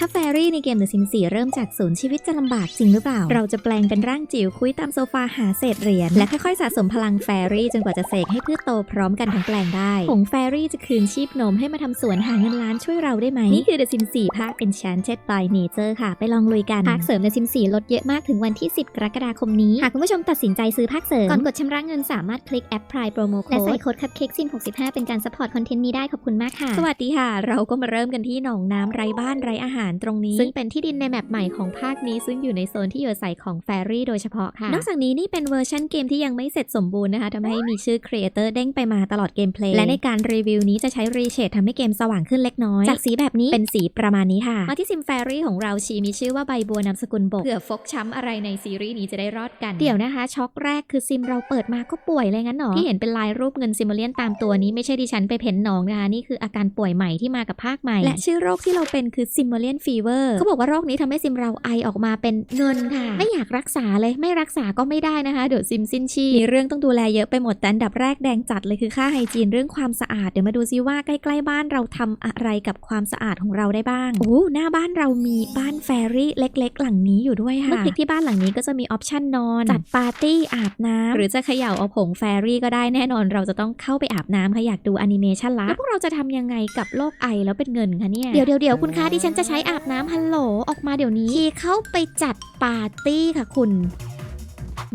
ถ้าแฟรี่ในเกม The Sims 4เริ่มจากศูนย์ชีวิตจะลำบากจริงหรือเปล่า เราจะแปลงเป็นร่างจิ๋วคุยตามโซฟาหาเศษเหรียญและค่อยๆสะสมพลังแฟรี่จนกว่าจะเสกให้พืชโตพร้อมกันทั้งแปลงได้ผงแฟรี่จะคืนชีพนมให้มาทำสวนหาเงินล้านช่วยเราได้ไหม นี่คือ The Sims 4ภาค Enchanted by Nature ค่ะ ไปลองลุยกัน ภาคเสริม The Sims 4ลดเยอะมากถึงวันที่ 10 กรกฎาคมนี้ หากคุณผู้ชมตัดสินใจซื้อภาคเสริมก่อนกดชำระเงินสามารถคลิกแอปพลายโปรโมโค้ดและใส่โค้ดคัพเค้กซิม65เป็นการสปอร์ตคอนเทนต์นี้ได้ขอบคุณมากค่ะ สวัสดีค่ะ เราก็มาเริ่มกันที่หนองน้ำไร้บ้านไร้อาหารตรงนี้ ซึ่งเป็นที่ดินในแมปใหม่ของภาคนี้ซึ่งอยู่ในโซนที่อยู่อาศัยของแฟรี่โดยเฉพาะค่ะ นอกจากนี้นี่เป็นเวอร์ชันเกมที่ยังไม่เสร็จสมบูรณ์นะคะทำให้มีชื่อครีเอเตอร์เด้งไปมาตลอดเกมเพลย์และในการรีวิวนี้จะใช้รีเชดทำให้เกมสว่างขึ้นเล็กน้อย จากสีแบบนี้เป็นสีประมาณนี้ค่ะมาที่ซิมแฟรี่ของเราชีมีชื่อว่าใบบัวนามสกุลบกเผื่อฟกช้ำอะไรในซีรีส์นี้จะได้รอดกันเดี๋ยวนะคะ ช็อกแรกคือซิมเราเปิดมาก็ป่วยเลยงั้นหรอที่เห็นเป็นลายรูปเงินซิมเลียนตามตัวนี้ไม่ใช่ดิฉันไปเพ้นน้องนะคะนี่คืออาการป่วยใหม่ที่มากับภาคใหม่ และชื่อโรคที่เราเป็นคือซิมเลียนฟีเวอร์เขาบอกว่าโรคนี้ทำให้ซิมเราไอออกมาเป็นเงินค่ะ ไม่อยากรักษาเลยไม่รักษาก็ไม่ได้นะคะ เดี๋ยวซิมสิ้นชีพมีเรื่องต้องดูแลเยอะไปหมดแต่อันดับแรกแดงจัดเลยคือค่าไฮจีนเรื่องความสะอาดเดี๋ยวมาดูซิว่าใกล้ๆบ้านเราทำอะไรกับความสะอาดของเราได้บ้างโอ้หน้าบ้านเรามีบ้านแฟรี่เล็ก ๆ หลังนี้อยู่ด้วยค่ะเมื่อคลิกที่บ้านหลังนี้ก็จะมีออปชั่นนอนจัดปาร์ตี้อาบน้ำหรือจะเขย่าเอาผงแฟรี่ก็ได้แน่นอน เราจะต้องเข้าไปอาบน้ำค่ะอยากดูแอนิเมชันละแล้วพวกเราจะทำยังไงกับโรคไอแล้วเป็นเงินคะเนี่ยเดี๋ยวเดี๋ยวเดี๋ยวคุณคะที่ฉันจะใช้อาบน้ำฮัลโหลออกมาเดี๋ยวนี้ ทีเข้าไปจัดปาร์ตี้ค่ะคุณ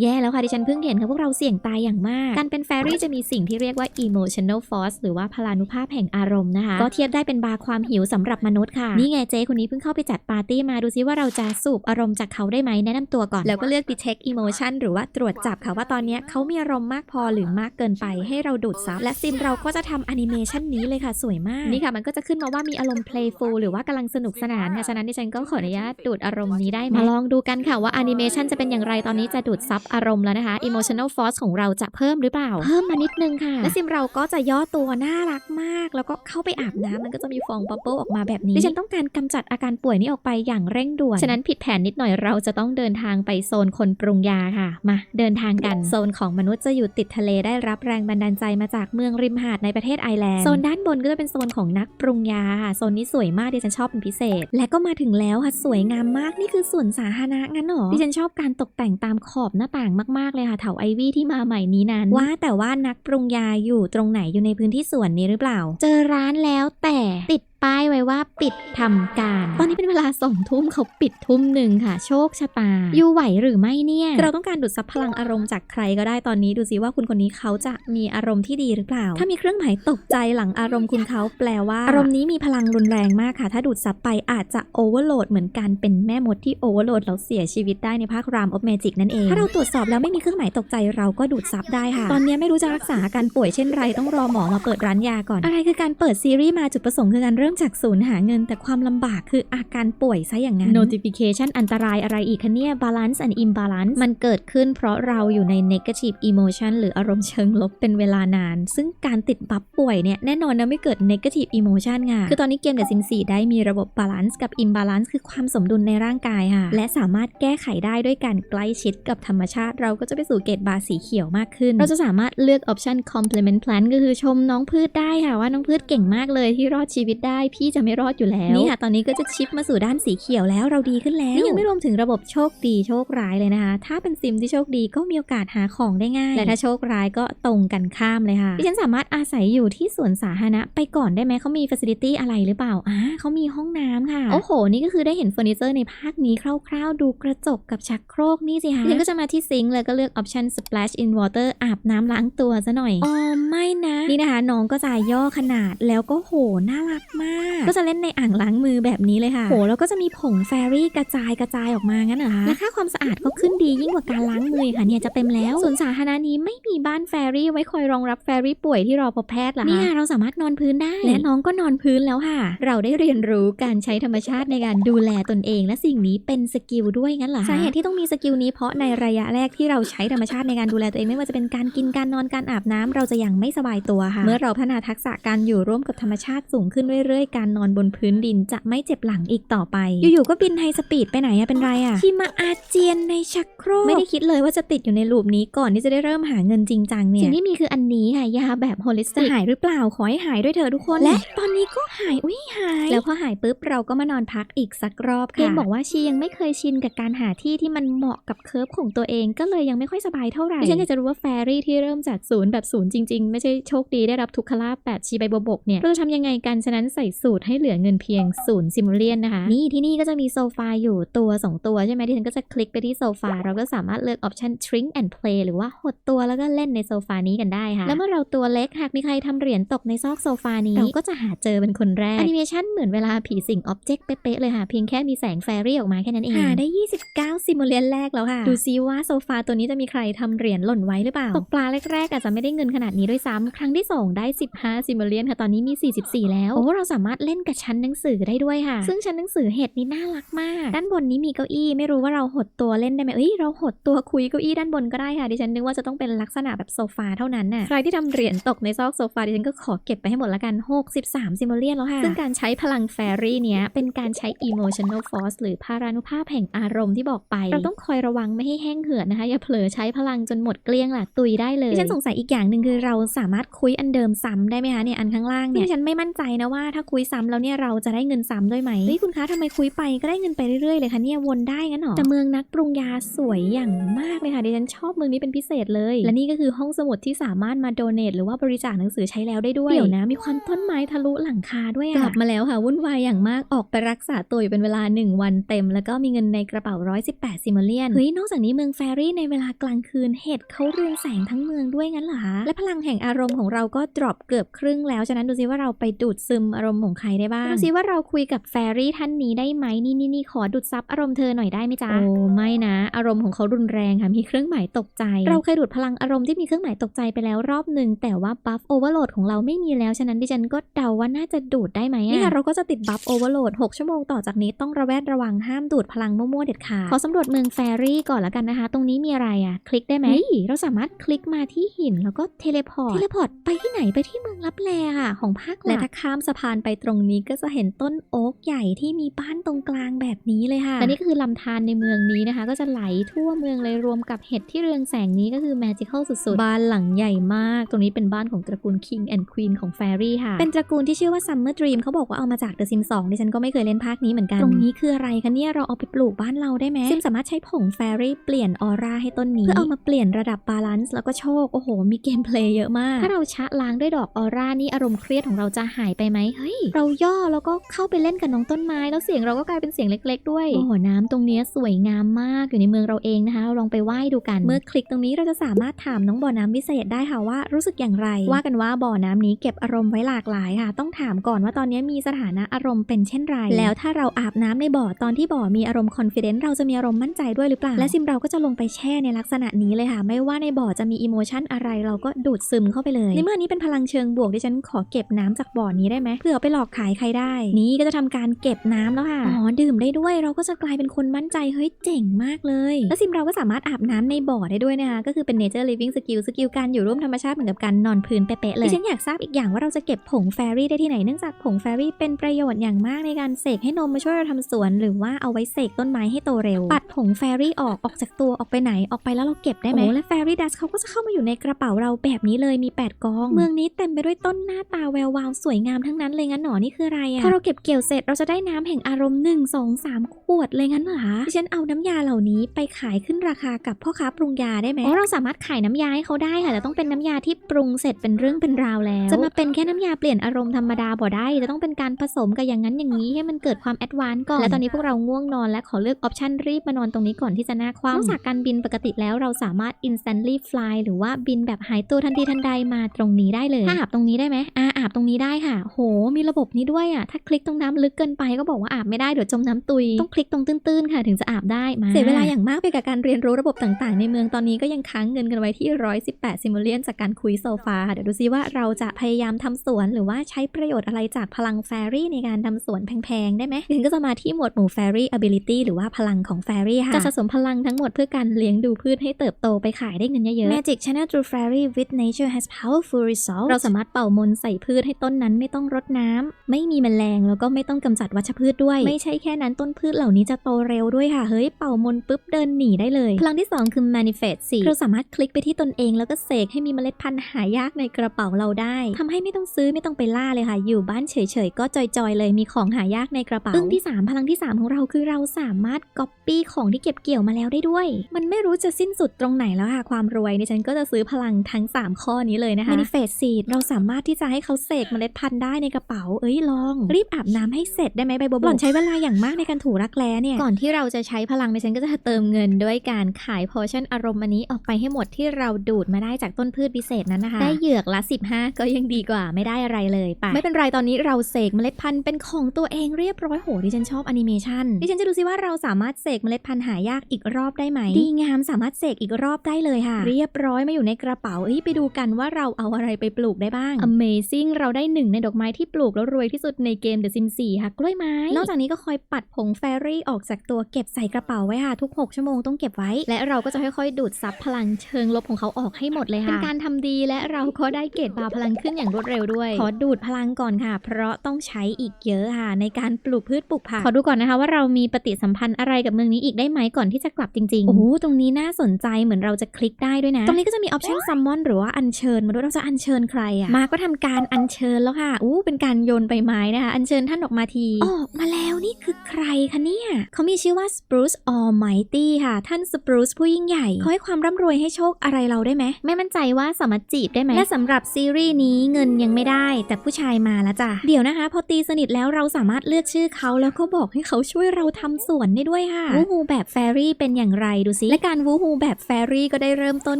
แย่แล้วค่ะดิฉันเพิ่งเห็นค่ะพวกเราเสี่ยงตายอย่างมาก การเป็นแฟรี่จะมีสิ่งที่เรียกว่า emotional force หรือว่าพลานุภาพแห่งอารมณ์นะคะ ก็เทียบได้เป็นบาร์ความหิวสำหรับมนุษย์ค่ะ นี่ไงเจ๊คนนี้เพิ่งเข้าไปจัดปาร์ตี้มาดูซิว่าเราจะสูบอารมณ์จากเขาได้ไหมแนะนำตัวก่อน แล้วก็เลือก detect emotion หรือว่าตรวจจับค่ะว่าตอนนี้เขามีอารมณ์มากพอหรือมากเกินไปให้เราดูดซับและซิมเราก็จะทำแอนิเมชันนี้เลยค่ะสวยมากนี่ค่ะมันก็จะขึ้นมาว่ามีอารมณ์ playful หรือว่ากำลังสนุกสนานค่ะฉะนั้นดิฉันก็ขออนุญาตดูดอารมณ์นี้ได้มมาลองดูกันค่ะว่าแอนิเมชันจะเป็นอย่างไรตอนนี้จะดูดซับอารมณ์แล้วนะคะ emotional force ของเราจะเพิ่มหรือเปล่า เพิ่มมานิดนึงค่ะ และซิมเราก็จะย่อตัวน่ารักมาก แล้วก็เข้าไปอาบน้ำมันก็จะมีฟองบับเบิลออกมาแบบนี้ดิฉันต้องการกำจัดอาการป่วยนี้ออกไปอย่างเร่งด่วน ฉะนั้นผิดแผนนิดหน่อยเราจะต้องเดินทางไปโซนคนปรุงยาค่ะ มาเดินทางกัน โซนของมนุษย์จะอยู่ติดทะเลได้รับแรงบันดาลใจมาจากเมืองริมหาดในประเทศไอร์แลนด์โซนด้านบนก็จะเป็นโซนของนักปรุงยาค่ะโซนนี้สวยมากดิฉันชอบเป็นพิเศษ และก็มาถึงแล้วค่ะสวยงามมากนี่คือสวนสาธารณะงั้นเหรอดิฉันชอบการตกแต่งตามขอบหน้าต่างมากๆเลยค่ะเถาไอวี่ที่มาใหม่นี้นั้น ว่าแต่ว่านักปรุงยาอยู่ตรงไหนอยู่ในพื้นที่สวนนี้หรือเปล่า เจอร้านแล้วแต่ติด ป้ายไว้ว่าปิดทำการ ตอนนี้เป็นเวลาสองทุ่มเขาปิดทุ่มหนึ่งค่ะ โชคชะตา อยู่ไหวหรือไม่เนี่ยคือเราต้องการดูดซับพลังอารมณ์จากใครก็ได้ตอนนี้ดูซิว่าคุณคนนี้เขาจะมีอารมณ์ที่ดีหรือเปล่า ถ้ามีเครื่องหมายตกใจหลังอารมณ์คุณเขาแปลว่า อารมณ์นี้มีพลังรุนแรงมากค่ะ ถ้าดูดซับไปอาจจะโอเวอร์โหลดเหมือนกันเป็นแม่มดที่โอเวอร์โหลดแล้วเสียชีวิตได้ในภาครามออฟเมจิกนั่นเอง ถ้าเราตรวจสอบแล้วไม่มีเครื่องหมายตกใจเราก็ดูดซับได้ค่ะ ตอนนี้ไม่รู้จะรักษาอาการป่วยเช่นไรต้องรอหมอมาเปิดร้านยาก่อน อะไรคือการเปิดซีรีส์มาจุดประสงค์คือการเริ่มจากศูนย์หาเงินแต่ความลำบากคืออาการป่วยซะอย่างนั้น notification อันตรายอะไรอีกคะเนี่ย balance and imbalance มันเกิดขึ้นเพราะเราอยู่ใน negative emotion หรืออารมณ์เชิงลบเป็นเวลานาน ซึ่งการติดบัฟป่วยเนี่ยแน่นอนนะไม่เกิด negative emotion ค่ะคือตอนนี้เกมกับซิมซีได้มีระบบ balance กับ imbalance คือความสมดุลในร่างกายค่ะ และสามารถแก้ไขได้ด้วยการใกล้ชิดกับธรรมชาติ เราก็จะไปสู่เกตบาสีเขียวมากขึ้น เราจะสามารถเลือก option complement plant ก็คือชมน้องพืชได้ค่ะว่าน้องพืชเก่งมากเลยที่รอดชีวิตได้พี่จะไม่รอดอยู่แล้วนี่ค่ะตอนนี้ก็จะชิปมาสู่ด้านสีเขียวแล้วเราดีขึ้นแล้วนี่ยังไม่รวมถึงระบบโชคดีโชคร้ายเลยนะคะ ถ้าเป็นซิมที่โชคดีก็มีโอกาสหาของได้ง่ายและถ้าโชคร้ายก็ตรงกันข้ามเลยค่ะดิฉันสามารถอาศัยอยู่ที่สวนสาธารณะไปก่อนได้ไหมเขามีฟั c ซิลิตี้อะไรหรือเปล่าอ่าเขามีห้องน้ำค่ะโอ้โห นี่ก็คือได้เห็นเฟอร์นิเจอร์ในภาคนี้คร่าวๆ ดูกระจกกับชักโครกนี่สิคะดิฉันก็จะมาที่ซิงค์เลยก็เลือกออปชัน splash in water อาบน้ำล้างตัวซะหน่อยอ๋อไม่นะ นี่นะคะน้องก็จะย่อขนาดแล้วก็โหน่ารักมาก ก็จะเล่นในอ่างล้างมือแบบนี้เลยค่ะ โห แล้วก็จะมีผงแฟรี่กระจายกระจายออกมางั้นเหรอคะและค่าความสะอาดก็ขึ้นดียิ่งกว่าการล้างมือค่ะเนี่ยจะเต็มแล้วส่วนสาธารณะนี้ไม่มีบ้านแฟรี่ไว้คอยรองรับแฟรี่ป่วยที่รอพบแพทย์เหรอคะเนี่ยเราสามารถนอนพื้นได้ และน้องก็นอนพื้นแล้วค่ะ เราได้เรียนรู้การใช้ธรรมชาติในการดูแลตนเอง และสิ่งนี้เป็นสกิลด้วยงั้นเหรอคะสาเหตุที่ต้องมีสกิลนี้เพราะในระยะแรกที่เราใช้ธรรมชาติในการดูแลตัวเองไม่ว่าจะเป็นการกินการนอนการอาบน้ำเราจะยังไม่สบายตัวค่ะ เมื่อเราพัฒนาทักษะการอยู่ร่วมกับธรรมชาติสูงขึ้นเรื่อยเรื่อยๆ การนอนบนพื้นดินจะไม่เจ็บหลังอีกต่อไป อยู่ๆ ก็บินไฮสปีดไปไหนอะเป็นไรอะที่มาอาเจียนในชักโครก ไม่ได้คิดเลยว่าจะติดอยู่ในลูปนี้ก่อนที่จะได้เริ่มหาเงินจริงจังเนี่ย สิ่งที่มีคืออันนี้ค่ะยาแบบโฮลิสติกหายหรือเปล่า ขอให้หายด้วยเถอะทุกคน และตอนนี้ก็หาย อุ้ยหาย แล้วพอหายปุ๊บเราก็มานอนพักอีกสักรอบค่ะเพียงบอกว่าชียังไม่เคยชินกับการหาที่ที่มันเหมาะกับเคิร์ฟของตัวเอง ก็เลยยังไม่ค่อยสบายเท่าไหร่ดิฉันอยากจะรู้ว่าแฟรี่ที่เริ่มจากศูนย์แบบศูนย์จริงๆ ไม่ใช่โชคดีได้รับทุกขลาภแบบชีใบบวบกเนี่ยเราจะทำยังไงกันฉะนั้นใส่สูตรให้เหลือเงินเพียงศูนย์ซิมูเลียนนะคะ นี่ที่นี่ก็จะมีโซฟาอยู่ตัว 2 ตัวใช่ไหมที่ฉันก็จะคลิกไปที่โซฟาเราก็สามารถเลือกออปชัน shrink and play หรือว่าหดตัวแล้วก็เล่นในโซฟานี้กันได้ค่ะ แล้วเมื่อเราตัวเล็กหากมีใครทำเหรียญตกในซอกโซฟานี้ เราก็จะหาเจอเป็นคนแรกแอนิเมชันเหมือนเวลาผีสิงอ็อบเจกต์เป๊ะๆเลยค่ะเพียงแค่มีแสงแฟรี่ออกมาแค่นั้นเองหาได้ 29 ซิมูเลียนแรกแล้วค่ะ ดูซิว่าโซฟาตัวนี้จะมีใครทำเหรียญหล่นไว้หรือเปล่าตกปลาแรกๆอาจจะไม่ได้เงินขนาดนี้ด้วยซ้ำครั้งที่ 2 ได้ 15 ซิมูเลียนค่ะตอนนี้มี 44 แล้วโอ้เราสามารถเล่นกับชั้นหนังสือได้ด้วยค่ะ ซึ่งชั้นหนังสือเห็ดนี่น่ารักมาก ด้านบนนี้มีเก้าอี้ไม่รู้ว่าเราหดตัวเล่นได้ไหมเอ้ยเราหดตัวคุยเก้าอี้ด้านบนก็ได้ค่ะดิฉันนึกว่าจะต้องเป็นลักษณะแบบโซฟาเท่านั้นน่ะใครที่ทำเหรียญตกในซอกโซฟาดิฉันก็ขอเก็บไปให้หมดละกัน 63ซิมูเลียนแล้วค่ะซึ่งการใช้พลังแฟรี่เนี้ยเป็นการใช้ emotional force หรือพารานุภาพแห่งอารมณ์ที่บอกไป เราต้องคอยระวังไม่ให้แห้งเหือดนะคะ อย่าเผลอใช้พลังจนหมดเกลี้ยงล่ะตุยได้เลยดิฉันสงสัยอีกอย่างหนึ่งคือเราสามารถคุยอันเดิมซ้ำได้ไหมคะเนี่ยอันข้างล่างเนี่ยดิฉันไม่มั่นใจนะว่าถ้าคุยซ้ำแล้วเนี่ยเราจะได้เงินซ้ำด้วยไหมเฮ้ยคุณคะทำไมคุยไปก็ได้เงินไปเรื่อยๆเลยคะเนี่ยวนได้งั้นหรอแต่เมืองนักปรุงยาสวยอย่างมากเลยค่ะดิฉันชอบเมืองนี้เป็นพิเศษเลย และนี่ก็คือห้องสมุดที่สามารถมาโดเนทหรือว่าบริจาคหนังสือใช้แล้วได้ด้วยเดี๋ยวนะมีความต้นไม้ทะลุหลังคาด้วยอะกลับมาแล้วค่ะวุ่นวายอย่างมากออกไปรักษาตัวอยู่เป็นเวลา 1 วันเต็ม แล้วก็มีเงินในกระเป๋า 118 ซิมเลียนเฮ้ยนอกจากนี้เมืองแฟรี่ในเวลากลางคืนเห็ดเขาเรืองแสงทั้งเมืองด้วยงั้นเหรอคะและพลังแห่งอารมณ์ของเราก็ดรอปเกือบครึ่งแล้วฉะนั้นดูซิว่าเราไปดูดซึมอารมณ์ของใครได้บ้างดูซิว่าเราคุยกับแฟรี่ท่านนี้ได้ไหมนี่นี่นี่ขอดูดซับอารมณ์เธอหน่อยได้ไหมจ๊ะ โอ้ไม่นะ อารมณ์ของเขารุนแรงค่ะ มีเครื่องหมายตกใจ เราเคยดูดพลังอารมณ์ที่มีเครื่องหมายตกใจไปแล้วรอบหนึ่งแต่ว่าบัฟโอเวอร์โหลดของเราไม่มีแล้ว ฉะนั้นดิฉันก็เดาว่าน่าจะดูดได้ไหมอะนี่ค่ะเราก็จะติดบัฟโอเวอร์โหลด6ชั่วโมงต่อจากนี้ต้องระแวดระวังห้ามดูดพลังมั่วๆเด็ดขาดขอสำรวจเมืองแฟรี่ก่อนละกันนะคะ ตรงนี้มีอะไรอะคลิกได้ไหมเราสามารถคลิกมาที่หินแล้วก็เทเลพอร์ตเทเลพอร์ตไปที่ไหนไปที่เมืองลับแลค่ะของภาคหลักและถ้าข้ามสะพานไปตรงนี้ก็จะเห็นต้นโอ๊กใหญ่ที่มีบ้านตรงกลางแบบนี้เลยค่ะและนี่ก็คือลำธารในเมืองนี้นะคะ ก็จะไหลทั่วเมืองเลยรวมกับเห็ดที่เรืองแสงนี้ก็คือแมจิคอลสุดๆ บ้านหลังใหญ่มาก ตรงนี้เป็นบ้านของตระกูล King and Queen ของ Fairy ค่ะ เป็นตระกูลที่ชื่อว่า Summer Dream เขาบอกว่าเอามาจาก The Sims 2ดิฉันก็ไม่เคยเล่นภาคนี้เหมือนกัน ตรงนี้คืออะไรคะเนี่ย เราเอาไปปลูกบ้านเราได้ไหมซิมสามารถใช้ผง Fairy เปลี่ยนออร่าให้ต้นนี้ เพื่อเอามาเปลี่ยนระดับบาลานซ์แล้วก็โชค โอ้โห มีเกมเพลย์เยอะมาก ถ้าเราชะล้างด้วยดอกออร่านี่อารมณ์เครียดของเราจะหายไปไหมเฮ้ยเราย่อแล้วก็เข้าไปเล่นกับน้องต้นไม้ แล้วเสียงเราก็กลายเป็นเสียงเล็ก ๆ ด้วยโอ้โหน้ำตรงเนี้ยสวยงามมากอยู่ในเมืองเราเองนะคะเราลองไปไหว้ดูกัน เมื่อคลิกตรงนี้เราจะสามารถถามน้องบ่อน้ำวิเศษได้ค่ะว่ารู้สึกอย่างไร ว่ากันว่าบ่อน้ำนี้เก็บอารมณ์ไว้หลากหลายค่ะ ต้องถามก่อนว่าตอนนี้มีสถานะอารมณ์เป็นเช่นไร แล้วถ้าเราอาบน้ำในบ่อตอนที่บ่อมีอารมณ์คอนฟ idence เราจะมีอารมณ์มั่นใจด้วยหรือเปล่า และซิมเราก็จะลงไปแช่ในลักษณะนี้เลยค่ะ ไม่ว่าในบ่อจะมีอิโมชันอะไรเราก็ดูดซึมเข้าไปเลยในเมื่อนี้เป็นพลังเชิงบวกดิฉันขอเก็บน้ำจากบ่อนี้ได้ไหมเพื่อเอาไปหลอกขายใครได้ นี่ก็จะทำการเก็บน้ำแล้วค่ะ อ๋อ ดื่มได้ด้วย เราก็จะกลายเป็นคนมั่นใจ เฮ้ย เจ๋งมากเลย แล้วซิมเราก็สามารถอาบน้ำในบ่อได้ด้วยนะคะ ก็คือเป็น nature living skill สกิลการอยู่ร่วมธรรมชาติเหมือนกับการนอนพื้นเป๊ะๆเลยดิฉันอยากทราบอีกอย่างว่าเราจะเก็บผงแฟรี่ได้ที่ไหน เนื่องจากผงแฟรี่เป็นประโยชน์อย่างมากในการเสกให้นมมาช่วยเราทำสวน หรือว่าเอาไว้เสกต้นไม้ให้โตเร็ว ปัดผงแฟรี่ออก ออกจากตัว ออกไปไหน ออกไปแล้วเราเก็บได้ไหมโอ้และแฟรี่ดัสเขาก็จะเข้ามาอยู่ในกระเป๋าเราแบบนี้เลย มี 8กอง เมืองนี้เต็มไปด้วยต้นหน้าตาแวววาวสวยงามทั้งนั้นเลยงั้นหนอนี่คืออะไรอะพอเราเก็บเกี่ยวเสร็จเราจะได้น้ำแห่งอารมณ์ 1 2 3 ขวดเลยงั้นเหรอคะดิฉันเอาน้ำยาเหล่านี้ไปขายขึ้นราคากับพ่อค้าปรุงยาได้ไหมอ๋อเราสามารถขายน้ำยาให้เขาได้ค่ะแต่ต้องเป็นน้ำยาที่ปรุงเสร็จเป็นเรื่องเป็นราวแล้ว จะมาเป็นแค่น้ำยาเปลี่ยนอารมณ์ธรรมดาบ่ได้จะต้องเป็นการผสมกับอย่างนั้นอย่างนี้ให้มันเกิดความแอดวานซ์ก่อนและตอนนี้พวกเราง่วงนอนและขอเลือกออปชันรีบมานอนตรงนี้ก่อนที่จะหน้าคว่ำนอกจากการบินปกติแล้วเราสามารถ instantly fly หรือว่าบินแบบหายตัวทันทีทันใดมาตรงนี้ได้เลยถ้าอาบตรงนี้ได้ไหมอาอาบตรงนี้ได้ค่ะ โหมีระบบนี้ด้วยอะถ้าคลิกตรงน้ำลึกเกินไปก็บอกว่าอาบไม่ได้เดี๋ยวจมน้ำตุย ต้องคลิกตรงตื้นๆค่ะถึงจะอาบได้มาเสียเวลาอย่างมากไปกับการเรียนรู้ระบบต่างๆ ในเมืองตอนนี้ก็ยังค้างเงินกันไว้ที่ 118 ซิมูเลียนจากการคุยโซฟาค่ะเดี๋ยวดูซิว่าเราจะพยายามทำสวนหรือว่าใช้ประโยชน์อะไรจากพลังแฟรี่ในการทำสวนแพงๆได้ไหมถึงก็จะมาที่หมวดหมู่แฟรี่ ability หรือว่าพลังของแฟรี่ค่ะจะสะสมพลังทั้งหมดเพื่อการเลี้ยงดูพืชให้เติบโตไปขายได้เงินเยอะๆ Magic Channel Through Fairy with Nature has powerful resolve เราสามารถเป่ามนต์ใส่พืชให้ต้นนั้นไม่ต้องรดน้น้ำไม่มีแมลงแล้วก็ไม่ต้องกำจัดวัชพืชด้วย ไม่ใช่แค่นั้นต้นพืชเหล่านี้จะโตเร็วด้วยค่ะเฮ้ยเป่ามนปุ๊บเดินหนีได้เลย พลังที่ 2 คือ manifest 4เราสามารถคลิกไปที่ตนเองแล้วก็เสกให้มีเมล็ดพันธุ์หายากในกระเป๋าเราได้ทำให้ไม่ต้องซื้อไม่ต้องไปล่าเลยค่ะ อยู่บ้านเฉยๆก็จอยๆเลยมีของหายากในกระเป๋าอึ้งที่ 3 พลังที่ 3 ของเราคือเราสามารถก๊อปปี้ของที่เก็บเกี่ยวมาแล้วได้ด้วย มันไม่รู้จะสิ้นสุดตรงไหนแล้วค่ะความรวยดิฉันก็จะซื้อพลังทั้ง 3 ข้อนี้เลยนะคะ manifest seed เราสามารถที่จะให้เขาเสกเมล็ดพันธุ์ได้ในกระเป๋าเอ้ยลอง รีบอาบน้ำให้เสร็จได้ไหมใบบัวบกหล่อนใช้เวลาอย่างมากในการถูรักแร้เนี่ยก่อนที่เราจะใช้พลังดิฉันก็จะเติมเงินด้วยการขายพอชั่นอารมณ์อันนี้ออกไปให้หมดที่เราดูดมาได้จากต้นพืชพิเศษนั้นนะคะ ได้เหยือกละ 15 ก็ยังดีกว่าไม่ได้อะไรเลยไปไม่เป็นไรตอนนี้เราเสกเมล็ดพันธุ์เป็นของตัวเองเรียบร้อยโหดิฉันชอบแอนิเมชันดิฉันจะดูซิว่าเราสามารถเสกเมล็ดพันธุ์หายากอีกรอบได้ไหมดีงามสามารถเสกอีกรอบได้เลยค่ะ เรียบร้อยมาอยู่ในกระเป๋าเอ้ยไปดูกันว่าเราเอาอะไรไปปลูกได้บ้าง Amazing เราได้หนึ่งในดอกไม้ที่ปลูกแล้วรวยที่สุดในเกม The Sims 4ค่ะกล้วยไม้ นอกจากนี้ก็คอยปัดผงแฟรี่ออกจากตัวเก็บใส่กระเป๋าไว้ค่ะ ทุก 6 ชั่วโมงต้องเก็บไว้ และเราก็จะค่อยๆ ดูดซับพลังเชิงลบของเขาออกให้หมดเลยค่ะ เป็นการทำดีและเราก็ได้เกรดบาร์พลังขึ้นอย่างรวดเร็วด้วย ขอดูดพลังก่อนค่ะ เพราะต้องใช้อีกเยอะค่ะ ในการปลูกพืชปลูกผักขอดูก่อนนะคะว่าเรามีปฏิสัมพันธ์อะไรกับเมืองนี้อีกได้ไหมก่อนที่จะกลับจริงๆโอ้โหตรงนี้น่าสนใจเหมือนเราจะคลิกได้ด้วยนะ ตรงนี้ก็จะมีออปชั่นซัมมอนหรือว่าอัญเชิญมาด้วยเราจะอัญเชิญใครอะมาก็ทำการอัญเชิญแล้วค่ะอู้เป็นการโยนใบไม้นะคะ อัญเชิญท่านออกมาที ออกมาแล้วนี่คือใครคะเนี่ย เขามีชื่อว่า Spruce Almighty ค่ะ ท่าน Spruce ผู้ยิ่งใหญ่เขาให้ความร่ำรวยให้โชคอะไรเราได้ไหม ไม่มั่นใจว่าสามารถจีบได้ไหม และสำหรับซีรีส์นี้เงินยังไม่ได้ แต่ผู้ชายมาแล้วจ้ะ เดี๋ยวนะคะ พอตีสนิทแล้วเราสามารถเลือกชื่อเขาแล้วก็บอกให้เขาช่วยเราทำสวนได้ด้วยค่ะ วูฮูแบบแฟรี่เป็นอย่างไรดูสิและการวูฮูแบบแฟรี่ก็ได้เริ่มต้น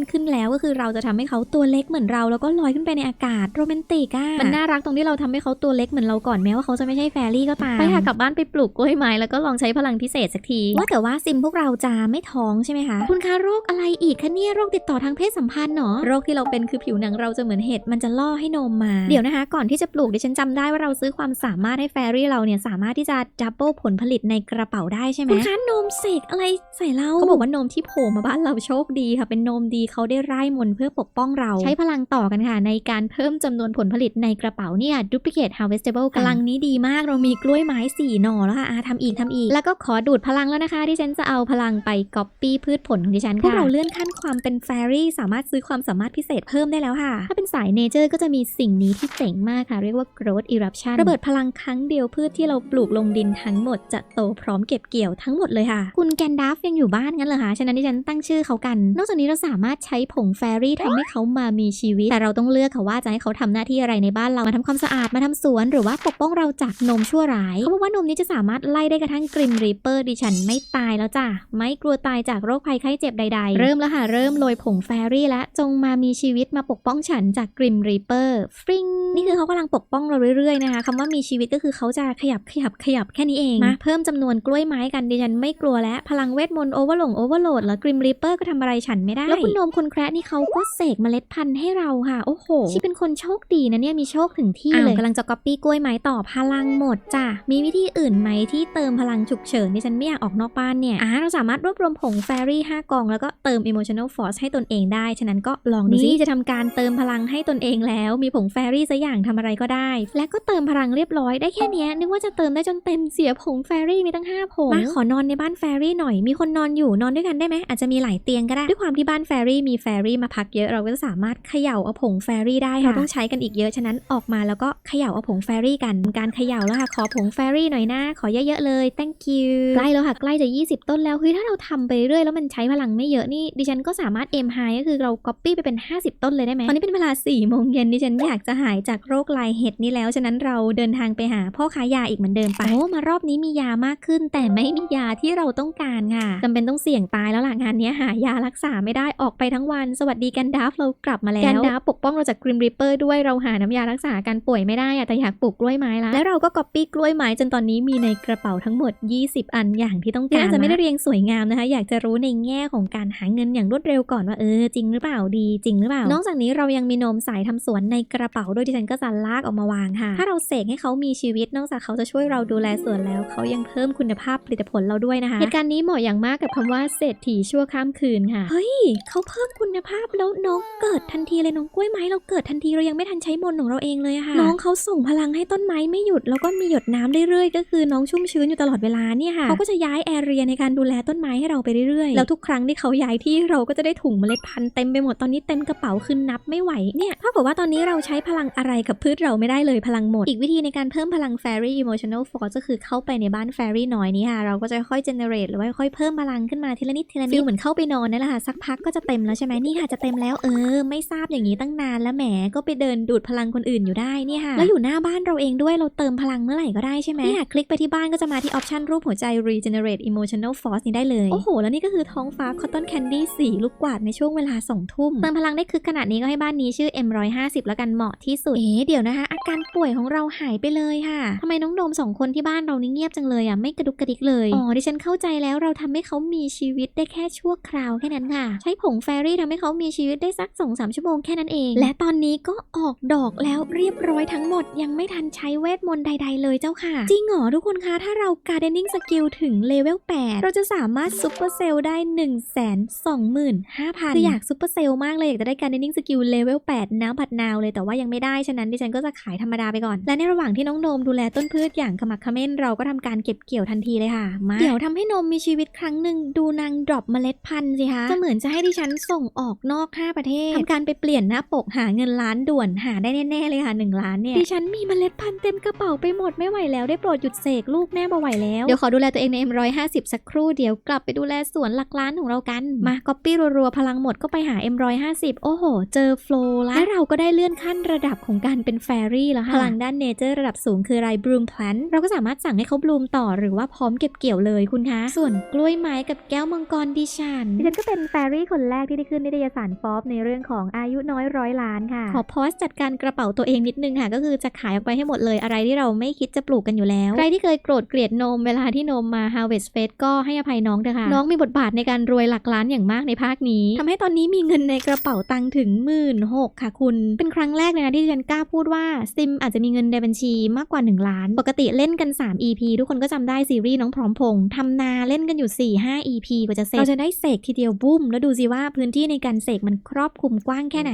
ขึ้นแล้วก็คือเราจะทำให้เขาตัวเล็กเหมือนเราแล้วก็ลอยขึ้นไปในอากาศโรแมนติกอะ มันน่ารักตรงที่เราทำให้เขาตัวเล็กเหมือนเราก่อนแม้ว่าเขาจะไม่ใช่แฟรี่ก็ตามไปค่ะกลับบ้านไปปลูกกล้วยไม้แล้วก็ลองใช้พลังพิเศษสักทีว่าแต่ว่าซิมพวกเราจะไม่ท้องใช่ไหมคะคุณคะโรคอะไรอีกคะเนี่ยโรคติดต่อทางเพศสัมพันธ์เนาะโรคที่เราเป็นคือผิวหนังเราจะเหมือนเห็ดมันจะล่อให้นมมาเดี๋ยวนะคะ ก่อนที่จะปลูกดิฉันจำได้ว่าเราซื้อความสามารถให้แฟรี่เราเนี่ยสามารถที่จะดับเบิลผลผลิตในกระเป๋าได้ใช่ไหมคุณคะนมเสกอะไรใส่เราเขาบอกว่านมที่โผล่มาบ้านเราโชคดีค่ะเป็นนมดีเขาได้ไร้มนต์เพื่อปกป้องเรา ใช้พลังต่อกันค่ะ ในการเพิ่มจำนวนผลผลิตในกระเป๋าเนี่ย duplicate harvestable กันพลังนี้ดีมากเรามีกล้วยไม้สี่หน่อแล้วค่ะอาทำอีกทำอีก แล้วก็ขอดูดพลังแล้วนะคะที่ฉันจะเอาพลังไปก๊อปปี้พืชผลของดิฉันค่ะพวกเราเลื่อนขั้นความเป็นแฟรี่สามารถซื้อความสามารถพิเศษเพิ่มได้แล้วค่ะ ถ้าเป็นสายเนเจอร์ก็จะมีสิ่งนี้ที่เจ๋งมากค่ะ เรียกว่า growth eruption ระเบิดพลังครั้งเดียวพืชที่เราปลูกลงดินทั้งหมดจะโตพร้อมเก็บเกี่ยวทั้งหมดเลยค่ะ คุณแกนดัฟยังอยู่บ้านงั้นเหรอคะฉะนั้นดิฉันตั้งชื่อเขากัน นอกจากนี้เราสามารถใช้ผงแฟรี่ทำให้เขามามีชีวิต แต่เราต้องเลือกค่ะว่าจะให้เขาทำหน้าที่อะไรในบ้านเรามาทำความสะอาดมาทำสวนหรือว่าปกป้องเราจากนมชั่วร้ายเขาบอกว่านมนี้จะสามารถไล่ได้กระทั่งกริมรีเปอร์ดิฉันไม่ตายแล้วจ้ะไม่กลัวตายจากโรคภัยไข้เจ็บใด ๆ เริ่มแล้วค่ะเริ่มโรยผงแฟรี่แล้วจงมามีชีวิตมาปกป้องฉันจากกริมรีเปอร์ฟริงนี่คือเขากำลังปกป้องเราเรื่อยๆนะคะคำว่ามีชีวิตก็คือเขาจะขยับขยับขยับแค่นี้เองมาเพิ่มจำนวนกล้วยไม้กันดิฉันไม่กลัวแล้วพลังเวทมนต์โอเวอร์หลงโอเวอร์โหลดแล้วกริมรีเปอร์ก็ทำอะไรฉันไม่ได้แล้วคุณนมคนแคระนี่เขาก็เสกเมล็ดพันธุ์ให้เราค่ะโอ้โหชีเป็นคนโชคดีนะเนี่ยมีโชคถึงที่เลยกำลังจะก๊อปปี้กล้วยไม้ต่อพลังหมดจ้ะ มีวิธีอื่นไหมที่เติมพลังฉุกเฉินดิฉันไม่อยากออกนอกบ้านเนี่ยอ่าเราสามารถรวบรวมผงแฟรี่5กอง แล้วก็เติม emotional force ให้ตนเองได้ ฉะนั้นก็ลองดูสิจะทำการเติมพลังให้ตนเองแล้ว มีผงแฟรี่สักอย่างทำอะไรก็ได้ และก็เติมพลังเรียบร้อยได้แค่เนี้ยนึกว่าจะเติมได้จนเต็มเสียผงแฟรี่มีตั้ง5ผงมาขอนอนในบ้านแฟรี่หน่อย มีคนนอนอยู่นอนด้วยกันได้ไหมอาจจะมีหลายเตียงก็ได้ ด้วยความที่บ้านแฟรี่มีแฟรี่มาพักเยอะ เราก็จะสามารถเขย่าเอาผงแฟรี่ได้ค่ะเราต้องใช้กันอีกเยอะ ฉะนั้นออกมาแล้วก็เขย่าเอาผงแฟรี่กัน การเขย่าแล้วค่ะ ขอผงแฟรี่หน่อยนะ ขอเยอะๆเลย thank you ใกล้แล้วค่ะ ใกล้จะ 20 ต้นแล้วเฮ้ยถ้าเราทำไปเรื่อยแล้วมันใช้พลังไม่เยอะนี่ ดิฉันก็สามารถเอมไฮก็คือเรา copy ไปเป็น 50 ต้นเลยได้ไหมตอนนี้เป็นเวลา4โมงเย็นดิฉันอยากจะหายจากโรคลายเห็ดนี้แล้ว ฉะนั้นเราเดินทางไปหาพ่อค้ายาอีกเหมือนเดิมไปโอ้มารอบนี้มียามากขึ้น แต่ไม่มียาที่เราต้องการค่ะจำเป็นต้องเสี่ยงตายแล้วล่ะงานนี้หายารักษาไม่ได้ออกไปทั้งวัน สวัสดีกันดัฟเรากลับมาแล้วกันดัฟปกป้องเราจากกริมริปเปอร์ด้วยเราหาน้ำยารักษาการป่วยไม่ได้อะแต่อยากปลูกกล้วยไม้ละแล้วเราก็ก๊อปปี้กล้วยไม้จนตอนนี้มีในกระเป๋าทั้งหมด 20 อันอย่างที่ต้องการน่าจะไม่ได้เรียงสวยงามนะคะ อยากจะรู้ในแง่ของการหาเงินอย่างรวดเร็วก่อนว่าเออจริงหรือเปล่าดีจริงหรือเปล่านอกจากนี้เรายังมีนมสายทำสวนในกระเป๋าด้วยที่ฉันก็จะลากออกมาวางค่ะ ถ้าเราเสกให้เขามีชีวิตนอกจากเขาจะช่วยเราดูแลสวนแล้ว เขายังเพิ่มคุณภาพผลิตผลเราด้วยนะคะเหตุการณ์นี้เหมาะอย่างมากกับคำว่าเศรษฐีชั่วข้ามคืนค่ะเฮ้ยเขาเพิ่มคุณภาพแล้วน้องเกิดทันทีเลยน้องกล้วยไม้เราเกิดทันทีเรายังไม่ทันใช้มนต์ของเราเองเลยอะค่ะน้องเขาสส่งพลังให้ต้นไม้ไม่หยุดแล้วก็มีหยดน้ำเรื่อยๆ ก็คือน้องชุ่มชื้นอยู่ตลอดเวลาเนี่ยค่ะเขาก็จะย้ายแอเรียในการดูแลต้นไม้ให้เราไปเรื่อยๆ แล้วทุกครั้งที่เขาย้ายที่เราก็จะได้ถุงเมล็ดพันธุ์เต็มไปหมดตอนนี้เต็มกระเป๋าคือนับไม่ไหวเนี่ยเท่ากับว่าตอนนี้เราใช้พลังอะไรกับพืชเราไม่ได้เลยพลังหมด อีกวิธีในการเพิ่มพลัง Fairy Emotional Force ก็คือเข้าไปในบ้าน Fairy น้อยนี้ค่ะเราก็จะค่อย generate หรือว่าค่อยเพิ่มพลังขึ้นมาทีละนิดทีละนิดฟีลเหมือนเข้าไปนอนนั่นแหละค่ะสักพักก็จะเต็มแล้วใช่ไหมนี่ค่ะจะเต็มแล้วเออ ไม่ทราบอย่างนี้ตั้งนานแล้วแหมก็ไปเดินดูดพลังคนอื่นอยู่ได้เนี่ยค่ะแล้วอยู่หน้าบ้านเราเองด้วยเราเติมพลังเมื่อไหร่ก็ได้ใช่ไหมนี่ค่ะคลิกไปที่บ้านก็จะมาที่ออปชันรูปหัวใจ regenerate emotional force นี้ได้เลย โอ้โห แล้วนี่ก็คือท้องฟ้า cotton candy สีลูกกวาดในช่วงเวลา2ทุ่มเติมพลังได้คึกขนาดนี้ก็ให้บ้านนี้ชื่อ M150 แล้วกันเหมาะที่สุด เอ๊ะเดี๋ยวนะคะ อาการป่วยของเราหายไปเลยค่ะทำไมน้องโดมสองคนที่บ้านเรานี่เงียบจังเลยอะไม่กระดุกกระดิกเลยอ๋อดิฉันเข้าใจแล้วเราทำให้เขามีชีวิตได้แค่ชั่วคราวแค่นั้นค่ะ ใช้ผงแฟรี่ทำให้เขามีชีวิตได้สัก2อสชั่วโมงแค่นั้นเอง และตอนนี้ก็ออกดอกแล้วเรียบร้อยทั้งหมดยังไม่ทันใช้เวทมนต์ใด ๆ เลยเจ้าค่ะ จริงเหรอทุกคนคะถ้าเรา gardening skill ถึงเลเวล 8 เราจะสามารถซุปเปอร์เซลได้ 1 2 5 0 0 0คืออยากซุปเปอร์เซลมากเลย อยากจะได้ gardening skill เลเวล 8 น้ำผัดนาวเลยแต่ว่ายังไม่ได้ ฉะนั้นดิฉันก็จะขายธรรมดาไปก่อน และในระหว่างที่น้องโนมดูแลต้นพืชอย่างขมักเขม้นเราก็ทำการเก็บเกี่ยวทันทีเลยค่ะมาเดี๋ยวทำให้นมมีชีวิตครั้งหนึ่งดูนางดรอปเมล็ดพันธุ์สิคะจะเหมือนจะให้ดิฉันส่งออกนอก 5 ประเทศทำการไปเปลี่ยนหน้าปกหาเงินล้านด่วนหาได้แน่ๆเลยค่ะ 1 ล้านเนี่ยดิฉันมีเมล็ดพันธุ์เต็มกระเป๋าไปหมดไม่ไหวแล้วได้โปรดหยุดเสกลูกแม่บ่ไหวแล้ว เดี๋ยวขอดูแลตัวเองใน M150 สักครู่เดี๋ยวกลับไปดูแลสวนหลักล้านของเรากัน มาก๊อปปี้รัวๆ พลังหมดก็ไปหา M150 โอ้โห เจอโฟล์แล้วและเราก็ได้เลื่อนขั้นระดับของการเป็นแฟรี่แล้วค่ะพลังด้านเนเจอร์ระดับสูงคือไรบลูมแพลนเราก็สามารถสั่งให้เขาบลูมต่อหรือว่าพร้อมเก็บเกี่ยวเลยคุณคะส่วนกล้วยไม้กับแก้วมังกรดิฉันดิฉันก็เป็นแฟรี่คนแรกที่ได้ขึ้นนิตยสารฟอบในเรื่องของอายุน้อยร้อยล้านค่ะขอพอสจัดการกระเป๋าตัวเองนิดนึงค่ะก็คือจะขายออกไปให้หมดเลยอะไรที่เราไม่คิดจะปลูกกันอยู่แล้ว ใครที่เคยโกรธเกลียดนมเวลาที่นมมา Harvest Fest ก็ให้อภัยน้องเถอะค่ะ น้องมีบทบาทในการรวยหลักล้านอย่างมากในภาคนี้ทำให้ตอนนี้มีเงินในกระเป๋าตังค์ถึงหมื่นหกค่ะคุณ เป็นครั้งแรกเลยนะที่ฉันกล้าพูดว่าซิมอาจจะมีเงินในบัญชีมากกว่า 1 ล้าน ปกติเล่นกัน 3 EP ทุกคนก็จำได้ซีรีส์น้องพร้อมพงษ์ทำนาเล่นกันอยู่ 4-5 EP กว่าจะเสร็จเราจะได้เสกทีเดียวบุ้มแล้วดูสิว่าพื้นที่ในการเสกมันครอบคลุมกว้างแค่ไหน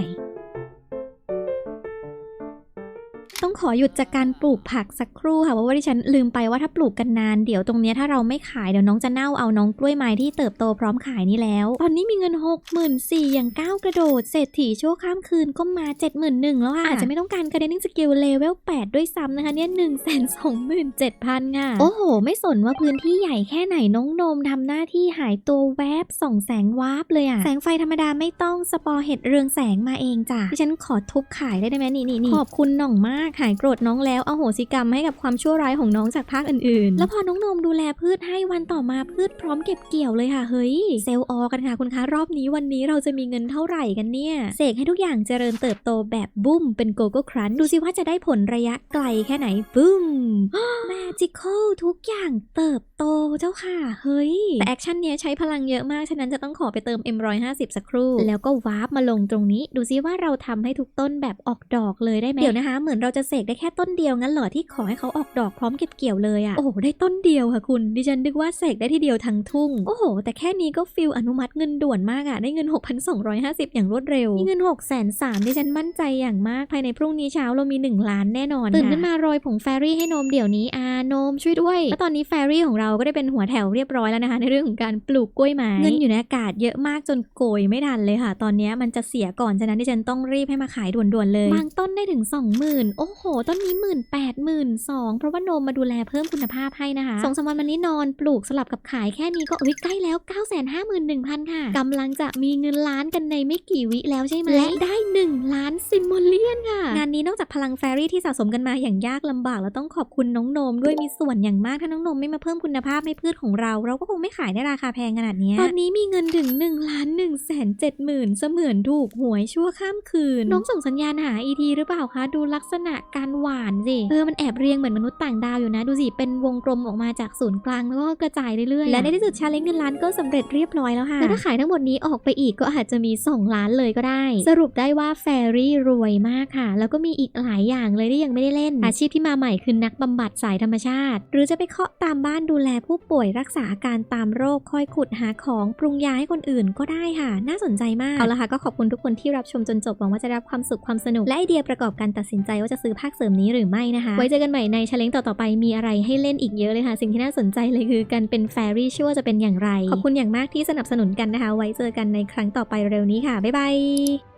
ต้องขอหยุดจากการปลูกผักสักครู่ค่ะเพราะว่าดิฉันลืมไปว่าถ้าปลูกกันนานเดี๋ยวตรงเนี้ยถ้าเราไม่ขายเดี๋ยวน้องจะเน่าเอาน้องกล้วยไม้ที่เติบโตพร้อมขายนี่แล้ว ตอนนี้มีเงิน 6 4 0 0 0อย่างก้าวกระโดดเศรษฐีชั่วข้ามคืนก็มา 71,000แล้วค่ะอาจจะไม่ต้องการ gardening skill level 8ด้วยซ้ำนะคะเนี่ย1 2 7 0 0 0ค่ะโอ้โห ไม่สนว่าพื้นที่ใหญ่แค่ไหนน้องโนมทำหน้าที่หายตัวแวบส่องแสงวาบเลยอะแสงไฟธรรมดาไม่ต้องสปอร์เห็ดเรืองแสงมาเองจ้ะดิฉันขอทุบขายได้ไหมนี่นี่นี่ขอบคุณหน่องมากหายโกรธน้องแล้วเอาโหสิกรรมให้กับความชั่วร้ายของน้องจากภาคอื่นๆ แล้วพอน้องนมดูแลพืชให้วันต่อมาพืชพร้อมเก็บเกี่ยวเลยค่ะเฮ้ยเซลล์ออกันค่ะคุณคะรอบนี้วันนี้เราจะมีเงินเท่าไหร่กันเนี่ยเสกให้ทุกอย่างเจริญเติบโตแบบบุ้มเป็นโกโก้ครันดูสิว่าจะได้ผลระยะไกลแค่ไหนบุ้มแมจิคอลทุกอย่างเติบโตเจ้าค่ะ เฮ้ย แต่แอคชั่นเนี้ยใช้พลังเยอะมาก ฉะนั้นจะต้องขอไปเติม M150 สักครู่ แล้วก็วาร์ปมาลงตรงนี้ ดูซิว่าเราทำให้ทุกต้นแบบออกดอกเลยได้ไหมเดี๋ยวนะคะ เหมือนเราจะเสกได้แค่ต้นเดียวงั้นเหรอที่ขอให้เขาออกดอกพร้อมเก็บเกี่ยวเลยอะโอ้โหได้ต้นเดียวค่ะคุณดิฉันนึกว่าเสกได้ทีเดียวทั้งทุ่ง โอ้โห แต่แค่นี้ก็ฟิลอนุมัติเงินด่วนมากอะได้เงิน 6,250 อย่างรวดเร็วมีเงิน 6 3 0 0 0ดิฉันมั่นใจอย่างมากภายในพรุ่งนี้เช้าเรามี 1 ล้านแน่นอนตื่นขึ้นมาโรยผงแฟรี่ให้นมเดี๋ยวนี้อาโนมช่วยด้วยแล้วตอนนี้แฟรี่ของเราก็ได้เป็นหัวแถวเรียบร้อยแล้วนะคะ ในเรื่องของการปลูกกล้วยไม้เงินอยู่ในอากาศเยอะมากจนโกยไม่ทันเลยค่ะ ตอนนี้มันจะเสียก่อนฉะนั้นดิฉันต้องรีบให้มาขายด่วนๆเลยบางต้นได้ถึง 20,000โอ้โหต้นนี้1 8 0 0 0 0เพราะว่านมมาดูแลเพิ่มคุณภาพให้นะคะสองสามวันมานี้นอนปลูกสลับกับขายแค่นี้ก็เอ้ยใกล้แล้ว 951,000 ค่ะกำลังจะมีเงินล้านกันในไม่กี่วิแล้วใช่ไหมและได้1ล้านซิมโมเลียนค่ะ งานนี้นอกจากพลังแฟรี่ที่สะสมกันมาอย่างยากลำบาก แล้วต้องขอบคุณน้องโนมด้วยมีส่วนอย่างมากถ้าน้องโนมไม่มาเพิ่มคุณภาพให้พืชของเรา เราก็คงไม่ขายได้ราคาแพงขนาดเนี้ยตอนนี้มีเงินถึง1ล้าน1แสน7หมื่นเสมือนถูกหวยชั่วข้ามคืน น้องส่งสัญญาณหาอีทีหรือเปล่าคะดูลักษณะการหวานสิเออมันแอบเรียงเหมือนมนุษย์ต่างดาวอยู่นะ ดูสิเป็นวงกลมออกมาจากศูนย์กลางแล้วก็กระจายเรื่อยๆและในที่สุดชาเลนจ์เงินล้านก็สำเร็จเรียบร้อยแล้วค่ะแล้วถ้าขายทั้งหมดนี้ออกไปอีกก็อาจจะมี 2 ล้านเลยก็ได้ สรุปได้ว่าแฟรี่รวยมากค่ะ แล้วก็มีอีกหลายอย่างเลยที่ยังไม่ได้เล่น อาชีพที่มาใหม่คือนักบำบัดสายธรรมชาติ หรือจะไปเคาะตามบ้านดูแลผู้ป่วยรักษาอาการตามโรคคอยขุดหาของปรุงยาให้คนอื่นก็ได้ค่ะ น่าสนใจมากเอาละค่ะก็ขอบคุณทุกคนที่รับชมจนจบหวังว่าจะได้รับความสุขความสนุกและไอเดียประกอบการตัดสินใจว่าจะซื้อภาคเสริมนี้หรือไม่นะคะ ไว้เจอกันใหม่ในชาเลนจ์ต่อๆไปมีอะไรให้เล่นอีกเยอะเลยค่ะ สิ่งที่น่าสนใจเลยคือการเป็นแฟรี่ชื่อว่าจะเป็นอย่างไร ขอบคุณอย่างมากที่สนับสนุนกันนะคะ ไว้เจอกันในครั้งต่อไปเร็วนี้ค่ะบ๊ายบาย